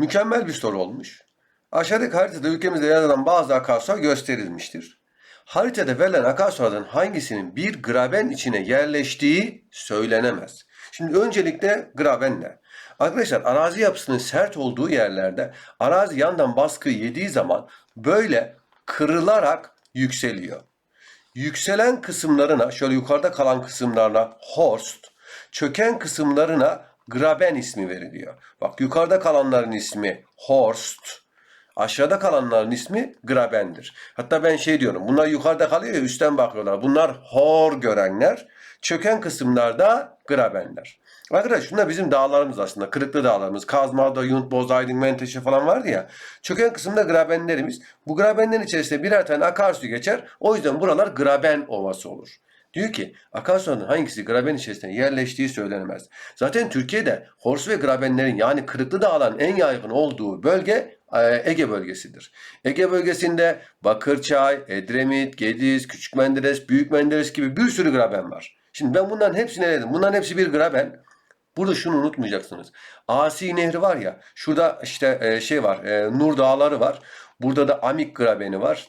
Mükemmel bir soru olmuş. Aşağıdaki haritada ülkemizde yer alan bazı akarsular gösterilmiştir. Haritada verilen akarsulardan hangisinin bir graben içine yerleştiği söylenemez. Şimdi öncelikle graben ne? Arkadaşlar arazi yapısının sert olduğu yerlerde arazi yandan baskı yediği zaman böyle kırılarak yükseliyor. Yükselen kısımlarına şöyle yukarıda kalan kısımlarına horst, çöken kısımlarına graben ismi veriliyor. Bak yukarıda kalanların ismi horst, aşağıda kalanların ismi grabendir. Hatta ben şey diyorum bunlar yukarıda kalıyor ya üstten bakıyorlar. Bunlar hor görenler, çöken kısımlarda grabenler. Arkadaş şunlar bizim dağlarımız aslında. Kırıklı dağlarımız. Kazmada, Yunt, Bozaydın, Menteşe falan vardı ya. Çöken kısımda grabenlerimiz. Bu grabenlerin içerisinde birer tane akarsu geçer. O yüzden buralar graben ovası olur. Diyor ki akarsuların hangisi graben içerisinde yerleştiği söylenemez. Zaten Türkiye'de hors ve grabenlerin yani kırıklı dağların en yaygın olduğu bölge e, Ege bölgesidir. Ege bölgesinde Bakırçay, Edremit, Gediz, Küçük Menderes, Büyük Menderes gibi bir sürü graben var. Şimdi ben bunların hepsini eledim. Bunların hepsi bir graben. Burada şunu unutmayacaksınız. Asi Nehri var ya. Şurada işte e, şey var. E, Nur Dağları var. Burada da Amik Grabeni var.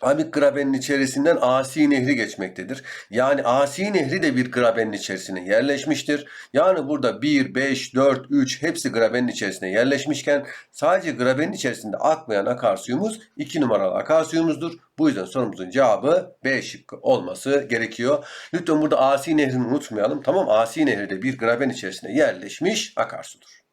Amik Graben'in içerisinden Asi Nehri geçmektedir. Yani Asi Nehri de bir Graben'in içerisine yerleşmiştir. Yani burada 1, 5, 4, 3 hepsi Graben'in içerisine yerleşmişken sadece Graben'in içerisinde akmayan akarsuyumuz 2 numaralı akarsuyumuzdur. Bu yüzden sorumuzun cevabı B şıkkı olması gerekiyor. Lütfen burada Asi Nehri'ni unutmayalım. Tamam Asi Nehri de bir Graben içerisine yerleşmiş akarsudur.